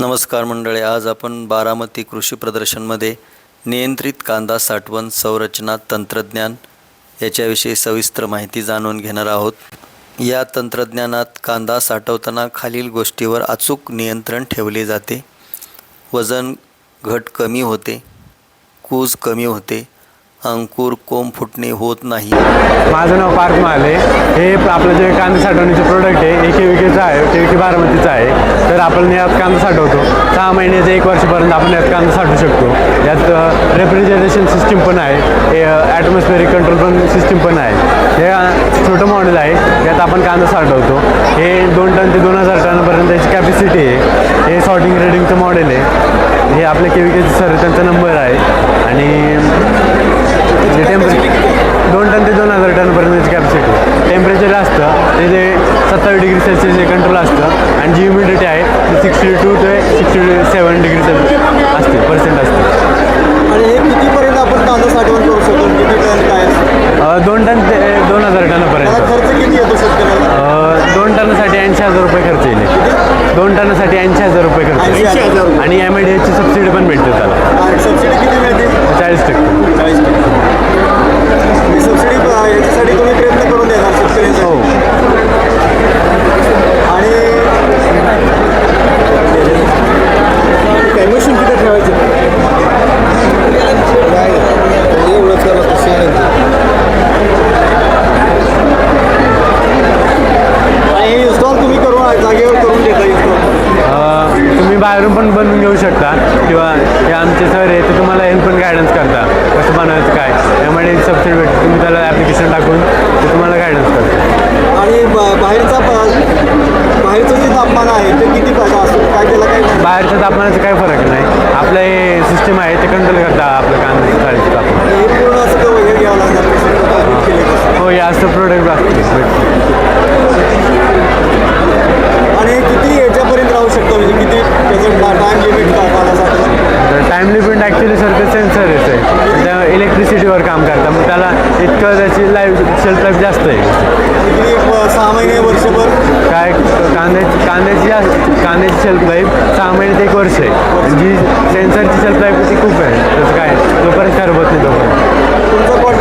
नमस्कार मंडळी आज आपण बारामती कृषी प्रदर्शनमध्ये नियंत्रित कांदा साठवण संरचना तंत्रज्ञान याच्याविषयी सविस्तर माहिती जाणून घेणार आहोत. या तंत्रज्ञानात कांदा साठवताना खालील गोष्टीवर अचूक नियंत्रण ठेवले जाते. वजन घट कमी होते कूज कमी होते अंकुर कोंब फुटणे होत नाही. माझं नाव पार्थ महाले हे आपलं जे कांदा साठवण्याचे प्रोडक्ट आहे एके विकेचं आहे के विके बारामतीचं आहे. तर आपण यात कांदा साठवतो. सहा महिन्याचे एक वर्षपर्यंत आपण यात कांदा साठवू शकतो. यात रेफ्रिजरेशन सिस्टीम पण आहे. ॲटमॉस्फेरिक कंट्रोल पण सिस्टीम पण आहे. हे छोटं मॉडेल आहे. यात आपण कांदा साठवतो. हे दोन टन ते दोन हजार टनपर्यंत याची कॅपॅसिटी आहे. हे सॉर्टिंग रेडिंगचं मॉडेल आहे. हे आपल्या के विकेचे सर त्यांचा नंबर आहे. आणि जे टेम्परेचर दोन टन ते दोन हजार टनपर्यंतची कॅपॅसिटी टेम्परेचर असतं ते जे सत्तावीस डिग्री सेल्सिअस जे कंट्रोल असतं आणि जी ह्युमिडिटी आहे ती सिक्स्टी टू ते सिक्स्टी सेवन डिग्री सेल्सिअस असते पर्सेंट असते. आणि हे कितीपर्यंत आपण कांदा साठवण करू शकतो? किती टन काय दोन टन ते दोन हजार टनापर्यंत. खर्च किती येतो शेतकऱ्याला? दोन टनासाठी ऐंशी हजार रुपये खर्च येईल. दोन टनासाठी ऐंशी हजार रुपये खर्च 80,000 येईल रुपये. आणि एम आय डी एचची सबसिडी पण भेटते त्याला आणि सबसिडी किती मिळते चाळीस टक्के चाळीस टक्के ही सबसिडी प- याच्यासाठी तुम्ही प्रयत्न करून देणार शेतकऱ्यांसाठी हो आणि काय मशीन तिथे ठेवायचं एवढंच करत आणि हे इन्स्टॉल तुम्ही करून जागेवर करून देता इन्स्टॉल अ, तुम्ही बाहेरून पण बनवून घेऊ शकता. किंवा हे आमचे सर आहे ते तुम्हाला हेल्प पण गायडन्स करता कसं बनवायचं काय? त्यामुळे सबसिडी भेटते. तुम्ही त्याला ॲप्लिकेशन टाकून ते तुम्हाला गायडन्स करतात. आणि बाहेरचा बाहेरचं जे तापमान आहे ते किती पाहिजे असं काय त्याला काय बाहेरच्या तापमानाचा काही फरक नाही. आपलं हे सिस्टम आहे ते कंट्रोल करता आपलं कांद्याचं चाळीचं तापमान. हे हे हो हे असं प्रोडक्ट असतं. त्याला इतकं त्याची लाईव्ह शेल्फ लाईफ जास्त आहे. सहा महिने वर्षभर? काय कांद्याची कांद्याची कांद्याची शेल्फ लाईफ सहा महिने ते एक वर्ष आहे. जी सेन्सरची शेल्फ लाईफ ती खूप आहे. तसं काय तोपर्यंत खराब होत नाही तोपर्यंत.